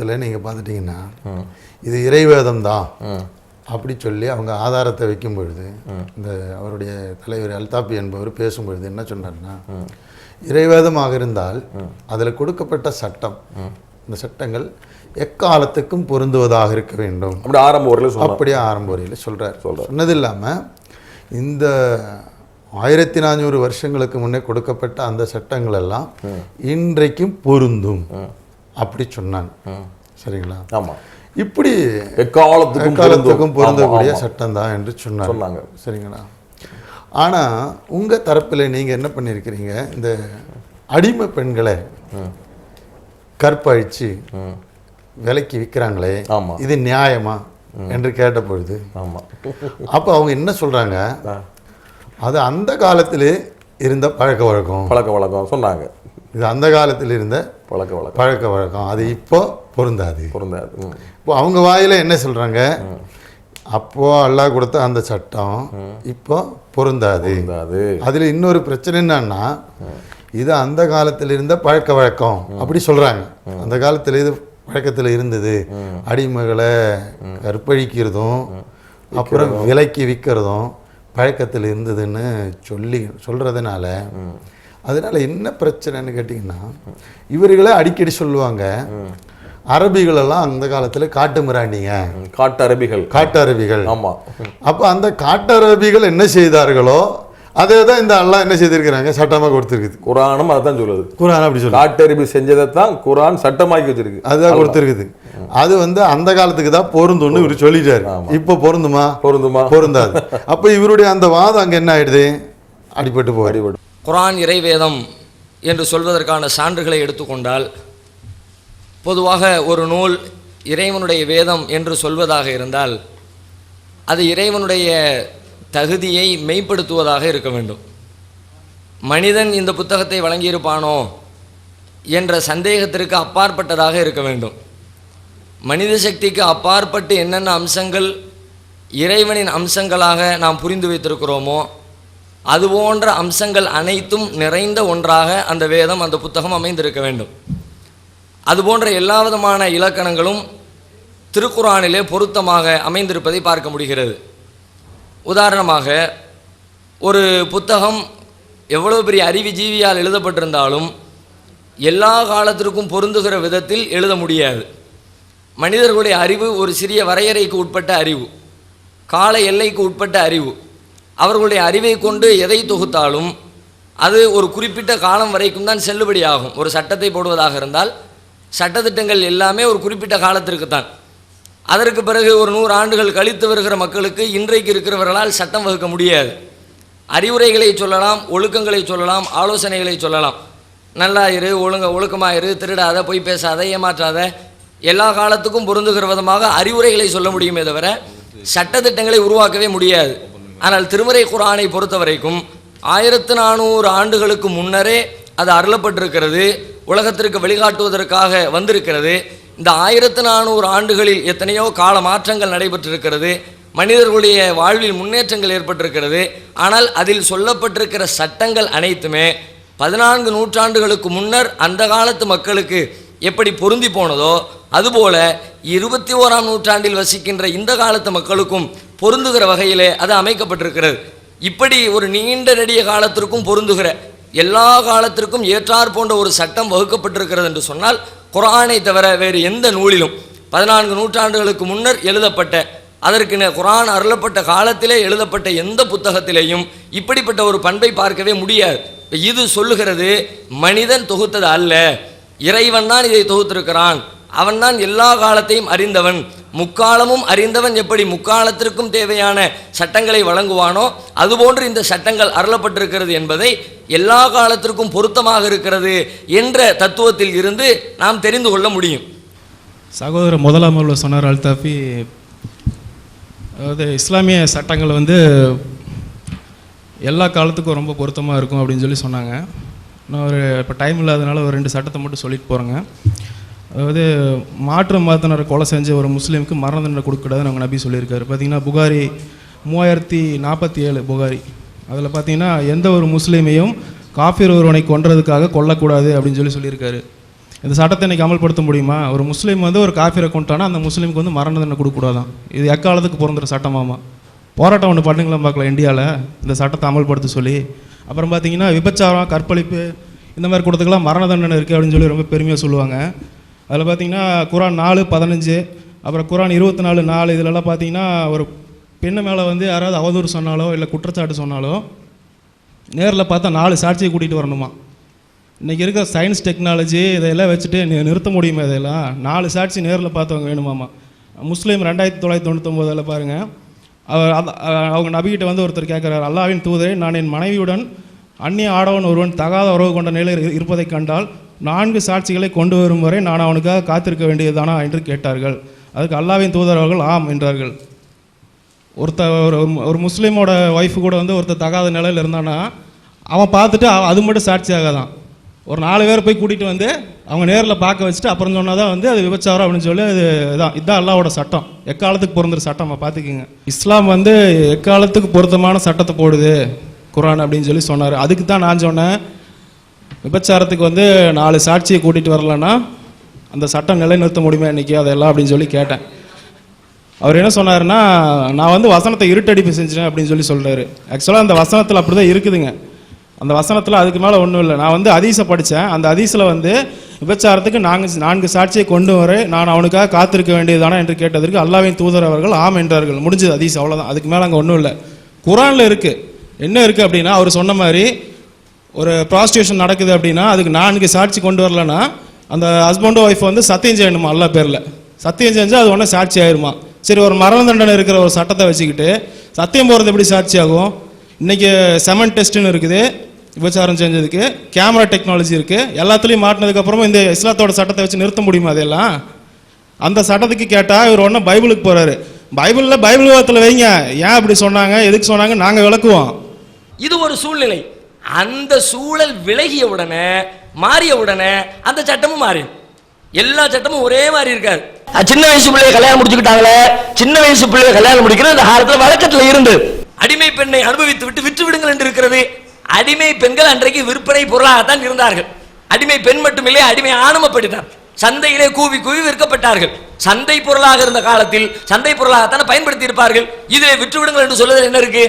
காலத்தில் நீங்கள் பார்த்துட்டிங்கன்னா இது இறைவேதம் தான் அப்படி சொல்லி அவங்க ஆதாரத்தை வைக்கும் பொழுது இந்த அவருடைய தலைவர் அல்தாப்பி என்பவர் பேசும் பொழுது என்ன சொன்னார்னா இறைவேதமாக இருந்தால் அதில் கொடுக்கப்பட்ட சட்டம் இந்த சட்டங்கள் எக்காலத்துக்கும் பொருந்துவதாக இருக்க வேண்டும். அப்படி ஆரம்ப சொன்னோம் அப்படியே ஆரம்ப உரையில் சொல்கிறார் சொன்னது இல்லாமல் இந்த ஆயிரத்தி நானூறு வருஷங்களுக்கு முன்னே கொடுக்கப்பட்ட அந்த சட்டங்கள் எல்லாம் இன்றைக்கும் பொருந்தும். அப்படி சொன்னான். சரிங்களா? ஆமாம் இப்படி எக்காலத்துக்கும் பொருந்தும். பொருந்தக்கூடிய. சட்டம் தான் என்று சொன்னார் சொன்னாங்க. சரிங்களா? ஆனால் உங்கள் தரப்பில் நீங்கள் என்ன பண்ணியிருக்கிறீங்க? இந்த அடிமை பெண்களை கற்பழிச்சு ம் விலைக்கு விற்கிறாங்களே. இது நியாயமா? என்று கேட்ட பொழுது ஆமாம் அப்போ அவங்க என்ன சொல்கிறாங்க அது அந்த காலத்திலே இருந்த பழக்க வழக்கம். பழக்க வழக்கம் சொன்னாங்க. இது அந்த காலத்தில் இருந்த பழக்க வழக்கம். பழக்க வழக்கம். அது இப்போ பொருந்தாது. பொருந்தாது. இப்போ அவங்க வாயில என்ன சொல்றாங்க? அப்போ அல்லாஹ் கொடுத்த அந்த சட்டம் இப்போ பொருந்தாது. பொருந்தாது. அதுல இன்னொரு பிரச்சனை என்னன்னா இது அந்த காலத்தில் இருந்த பழக்க வழக்கம். அப்படி சொல்றாங்க. அந்த காலத்தில் இது பழக்கத்தில் இருந்தது. அடிமைகளை கற்பழிக்கிறதும் அப்புறம் விலைக்கு விற்கிறதும் பழக்கத்தில் இருந்ததுன்னு சொல்லி சொல்றதுனால அதனால என்ன பிரச்சனைன்னு கேட்டிங்கன்னா இவர்களே அடிக்கடி சொல்லுவாங்க அரபிகளெல்லாம் அந்த காலத்தில் காட்டு மிராண்டிங்க காட்டு அரபிகள் காட்டு அரபிகள் ஆமா. அப்போ அந்த காட்டு அரபிகள் என்ன செய்தார்களோ அதே தான் இந்த அல்லாஹ் என்ன செய்திருக்கிறாங்க? சட்டமாக கொடுத்துருக்குது. குரானும் அதான் சொல்லுது. குரான் அப்படி சொல்லு காட்டு அரபி செஞ்சதை தான் குரான் சட்டமாக்கி வச்சிருக்கு. அதுதான் கொடுத்துருக்குது. அது வந்து அந்த காலத்துக்கு தான் பொருந்தும்னு இவர் சொல்லிட்டாரு. இப்போ பொருந்துமா? பொருந்துமா? பொருந்தாது. அப்போ இவருடைய அந்த வாதம் அங்கே என்ன ஆயிடுது? அடிபட்டு போய் அடிபடு குரான் இறைவேதம் என்று சொல்வதற்கான சான்றுகளை எடுத்துக்கொண்டால் பொதுவாக ஒரு நூல் இறைவனுடைய வேதம் என்று சொல்வதாக இருந்தால் அது இறைவனுடைய தகுதியை மெய்ப்படுத்துவதாக இருக்க வேண்டும். மனிதன் இந்த புத்தகத்தை வழங்கியிருப்பானோ என்ற சந்தேகத்திற்கு அப்பாற்பட்டதாக இருக்க வேண்டும். மனித சக்திக்கு அப்பாற்பட்டு என்னென்ன அம்சங்கள் இறைவனின் அம்சங்களாக நாம் புரிந்து வைத்திருக்கிறோமோ அது போன்ற அம்சங்கள் அனைத்தும் நிறைந்த ஒன்றாக அந்த வேதம் அந்த புத்தகம் அமைந்திருக்க வேண்டும். அது போன்ற எல்லா விதமான இலக்கணங்களும் திருக்குறானிலே பொருத்தமாக அமைந்திருப்பதை பார்க்க முடிகிறது. உதாரணமாக ஒரு புத்தகம் எவ்வளவு பெரிய அறிவு ஜீவியால் எழுதப்பட்டிருந்தாலும் எல்லா காலத்திற்கும் பொருந்துகிற விதத்தில் எழுத முடியாது. மனிதர்களுடைய அறிவு ஒரு சிறிய வரையறைக்கு உட்பட்ட அறிவு கால எல்லைக்கு உட்பட்ட அறிவு. அவர்களுடைய அறிவை கொண்டு எதை தொகுத்தாலும் அது ஒரு குறிப்பிட்ட காலம் வரைக்கும் தான் செல்லுபடியாகும். ஒரு சட்டத்தை போடுவதாக இருந்தால் சட்டத்திட்டங்கள் எல்லாமே ஒரு குறிப்பிட்ட காலத்திற்கு தான். அதற்கு பிறகு ஒரு நூறு ஆண்டுகள் கழித்து வருகிற மக்களுக்கு இன்றைக்கு இருக்கிறவர்களால் சட்டம் வகுக்க முடியாது. அறிவுரைகளை சொல்லலாம் ஒழுக்கங்களை சொல்லலாம் ஆலோசனைகளை சொல்லலாம். நல்லா இரு ஒழுங்க ஒழுக்கமாயிரு திருடாத பொய் பேசாத ஏமாற்றாத எல்லா காலத்துக்கும் பொருந்துகிற விதமாக அறிவுரைகளை சொல்ல முடியுமே தவிர சட்டத்திட்டங்களை உருவாக்கவே முடியாது. ஆனால் திருமறை குரானை பொறுத்த வரைக்கும் ஆயிரத்து நானூறு ஆண்டுகளுக்கு முன்னரே அது அருளப்பட்டிருக்கிறது உலகத்திற்கு வழிகாட்டுவதற்காக வந்திருக்கிறது. இந்த ஆயிரத்து நானூறு ஆண்டுகளில் எத்தனையோ கால மாற்றங்கள் நடைபெற்றிருக்கிறது மனிதர்களுடைய வாழ்வில் முன்னேற்றங்கள் ஏற்பட்டிருக்கிறது. ஆனால் அதில் சொல்லப்பட்டிருக்கிற சட்டங்கள் அனைத்துமே பதினான்கு நூற்றாண்டுகளுக்கு முன்னர் அந்த காலத்து மக்களுக்கு எப்படி பொருந்தி போனதோ அதுபோல இருபத்தி ஓராம் நூற்றாண்டில் வசிக்கின்ற இந்த காலத்து மக்களுக்கும் பொருந்துகிற வகையிலே அது அமைக்கப்பட்டிருக்கிறது. இப்படி ஒரு நீண்ட நெடிய காலத்திற்கும் பொருந்துகிற எல்லா காலத்திற்கும் ஏற்றார் போன்ற ஒரு சட்டம் வகுக்கப்பட்டிருக்கிறது என்று சொன்னால் குரானை தவிர வேறு எந்த நூலிலும் பதினான்கு நூற்றாண்டுகளுக்கு முன்னர் எழுதப்பட்ட அதற்கு குரான் அருளப்பட்ட காலத்திலே எழுதப்பட்ட எந்த புத்தகத்திலேயும் இப்படிப்பட்ட ஒரு பண்பை பார்க்கவே முடியாது. இது சொல்லுகிறது மனிதன் தொகுத்தது அல்ல. இறைவன் தான் இதை தொகுத்திருக்கிறான். அவன்தான் எல்லா காலத்தையும் அறிந்தவன். முக்காலமும் அறிந்தவன் எப்படி முக்காலத்திற்கும் தேவையான சட்டங்களை வழங்குவானோ அதுபோன்று இந்த சட்டங்கள் அருளப்பட்டிருக்கிறது என்பதை எல்லா காலத்திற்கும் பொருத்தமாக இருக்கிறது என்ற தத்துவத்தில் இருந்து நாம் தெரிந்து கொள்ள முடியும். சகோதரர் முதலாமல்ல சொன்னார் அல்தாஃபி அதாவது இஸ்லாமிய சட்டங்கள் வந்து எல்லா காலத்துக்கும் ரொம்ப பொருத்தமாக இருக்கும் அப்படின்னு சொல்லி சொன்னாங்க. நான் ஒரு இப்போ டைம் இல்லாதனால ஒரு ரெண்டு சட்டத்தை மட்டும் சொல்லிட்டு போகிறேங்க அதாவது மாற்று மதத்தினரை கொலை செஞ்ச ஒரு முஸ்லீமுக்கு மரண தண்டனை கொடுக்கக்கூடாதுன்னு அவங்க நபி சொல்லியிருக்காரு. பார்த்தீங்கன்னா புகாரி மூவாயிரத்தி நாற்பத்தி ஏழு புகாரி. அதில் பார்த்தீங்கன்னா எந்த ஒரு முஸ்லீமையும் காஃபிர் ஒருவனை கொன்றதுக்காக கொல்லக்கூடாது அப்படின்னு சொல்லி சொல்லியிருக்காரு. இந்த சட்டத்தை இன்னைக்கு அமல்படுத்த முடியுமா? ஒரு முஸ்லீம் வந்து ஒரு காஃபிரை கொண்டானா அந்த முஸ்லீமுக்கு வந்து மரண தண்டனை கொடுக்கக்கூடாதான். இது எக்காலத்துக்கு பிறந்துற சட்டமாமா? போராட்டம் ஒன்று பண்ணுங்களேன் பார்க்கலாம் இந்தியாவில் இந்த சட்டத்தை அமல்படுத்த சொல்லி அப்புறம் பார்த்தீங்கன்னா விபச்சாரம் கற்பழிப்பு இந்த மாதிரி கொடுத்துக்கெல்லாம் மரண தண்டனை இருக்குது அப்படின்னு சொல்லி ரொம்ப பெருமையாக சொல்லுவாங்க. அதில் பார்த்தீங்கன்னா குரான் நாலு பதினஞ்சு அப்புறம் குரான் இருபத்தி நாலு நாலு இதிலெல்லாம் பார்த்தீங்கன்னா ஒரு பெண்ணு மேலே வந்து யாராவது அவதூறு சொன்னாலோ இல்லை குற்றச்சாட்டு சொன்னாலோ நேரில் பார்த்தா நாலு சாட்சியை கூட்டிகிட்டு வரணுமா? இன்றைக்கி இருக்க சயின்ஸ் டெக்னாலஜி இதையெல்லாம் வச்சுட்டு நிறுத்த முடியுமா இதெல்லாம்? நாலு சாட்சி நேரில் பார்த்தவங்க வேணுமாம்மா. முஸ்லீம் ரெண்டாயிரத்தி தொள்ளாயிரத்தி தொண்ணூத்தொம்போதில் பாருங்கள் அவர் அவங்க நபிகிட்ட வந்து ஒருத்தர் கேட்குறாரு அல்லாவின் தூதரே நான் என் மனைவியுடன் அந்நிய ஆடவன் ஒருவன் தகாத உறவு கொண்ட நிலையில் இருப்பதை இருப்பதைக் கண்டால் நான்கு சாட்சிகளை கொண்டு வரும் வரை நான் அவனுக்காக காத்திருக்க வேண்டியதுதானா? என்று கேட்டார்கள். அதுக்கு அல்லாவின் தூதர் அவர்கள் ஆம் என்றார்கள். ஒருத்த ஒரு ஒரு முஸ்லீமோட ஒய்ஃபு கூட வந்து ஒருத்தர் தகாத நிலையில் இருந்தானா அவன் பார்த்துட்டு அது மட்டும் சாட்சியாக தான் ஒரு நாலு பேர் போய் கூட்டிகிட்டு வந்து அவங்க நேரில் பார்க்க வச்சுட்டு அப்புறம் சொன்னால் தான் வந்து அது விபச்சாரம் அப்படின்னு சொல்லி அது இதான் இதுதான் அல்லாவோட சட்டம். எக்காலத்துக்கு பொருந்துற சட்டம் பார்த்துக்குங்க இஸ்லாம் வந்து எக்காலத்துக்கு பொருத்தமான சட்டத்தை போடுது குரான் அப்படின்னு சொல்லி சொன்னார். அதுக்கு தான் நான் சொன்னேன் விபச்சாரத்துக்கு வந்து நாலு சாட்சியை கூட்டிகிட்டு வரலன்னா அந்த சட்டம் நிலைநிறுத்த முடியுமா இன்றைக்கி அதெல்லாம் அப்படின்னு சொல்லி கேட்டேன். அவர் என்ன சொன்னார்னா நான் வந்து வசனத்தை இருட்டடிப்பு செஞ்சேன் அப்படின்னு சொல்லி சொல்கிறாரு ஆக்சுவலாக அந்த வசனத்தில் அப்படி தான் இருக்குதுங்க. அந்த வசனத்தில் அதுக்கு மேலே ஒன்றும் இல்லை. நான் வந்து அதீசை படித்தேன் அந்த அதீசில் வந்து விபச்சாரத்துக்கு நான்கு நான்கு சாட்சியை கொண்டு வர நான் அவனுக்காக காத்திருக்க வேண்டியதுதானா என்று கேட்டதற்கு அல்லாவின் தூதர் அவர்கள் ஆம் என்றார்கள். முடிஞ்சது அதீஸ் அவ்வளோதான் அதுக்கு மேலே அங்கே ஒன்றும் இல்லை. குரானில் இருக்குது என்ன இருக்குது அப்படின்னா அவர் சொன்ன மாதிரி ஒரு ப்ராஸ்டியூஷன் நடக்குது அப்படின்னா அதுக்கு நான்கு சாட்சி கொண்டு வரலன்னா அந்த ஹஸ்பண்டும் ஒய்ஃப் வந்து சத்தியம் செய்யணுமா எல்லா பேரில்? சத்தியம் செஞ்சால் அது ஒன்றும் சாட்சி ஆயிருமா? சரி ஒரு மரண தண்டனை இருக்கிற ஒரு சட்டத்தை வச்சுக்கிட்டு சத்தியம் போகிறது எப்படி சாட்சி ஆகும்? இன்றைக்கி செமன் டெஸ்ட்டுன்னு இருக்குது. விபச்சாரம் செஞ்சதுக்கு கேமரா டெக்னாலஜி இருக்குது எல்லாத்துலேயும் மாட்டினதுக்கப்புறமா இந்த இஸ்லாத்தோட சட்டத்தை வச்சு நிறுத்த முடியுமா அதெல்லாம்? அந்த சட்டத்துக்கு கேட்டால் இவர் ஒன்றும் பைபிளுக்கு போகிறாரு பைபிளில் பைபிள் விவாதத்தில் வைங்க. ஏன் அப்படி சொன்னாங்க? எதுக்கு சொன்னாங்க? நாங்கள் விளக்குவோம். இது ஒரு சூழ்நிலை. அந்த சூழல் விலகிய உடனே மாறிய உடனே அந்த சட்டமும் மாறிடும் எல்லா சட்டமும் ஒரே மாதிரி இருக்காது. சின்ன வயசு பிள்ளைய கல்யாணம் முடிச்சுக்கிட்டாங்களே சின்ன வயசு பிள்ளைய கல்யாணம் முடிக்கிறது அந்த காலத்தில் வழக்கத்தில் இருந்து. அடிமை பெண்ணை அனுபவித்து விட்டு விற்று விடுங்கள் என்று இருக்கிறது. அடிமை பெண்கள் அன்றைக்கு விற்பனை பொருளாகத்தான் இருந்தார்கள். அடிமை பெண் மட்டுமில்லை அடிமை ஆணும் சந்தையிலே கூவி கூவி விற்கப்பட்டார்கள். சந்தை பொருளாக இருந்த காலத்தில் சந்தை பொருளாகத்தான் பயன்படுத்தி இருப்பார்கள். இதிலே விற்றுவிடுங்கள் என்று சொல்லுதல் என்ன இருக்கு?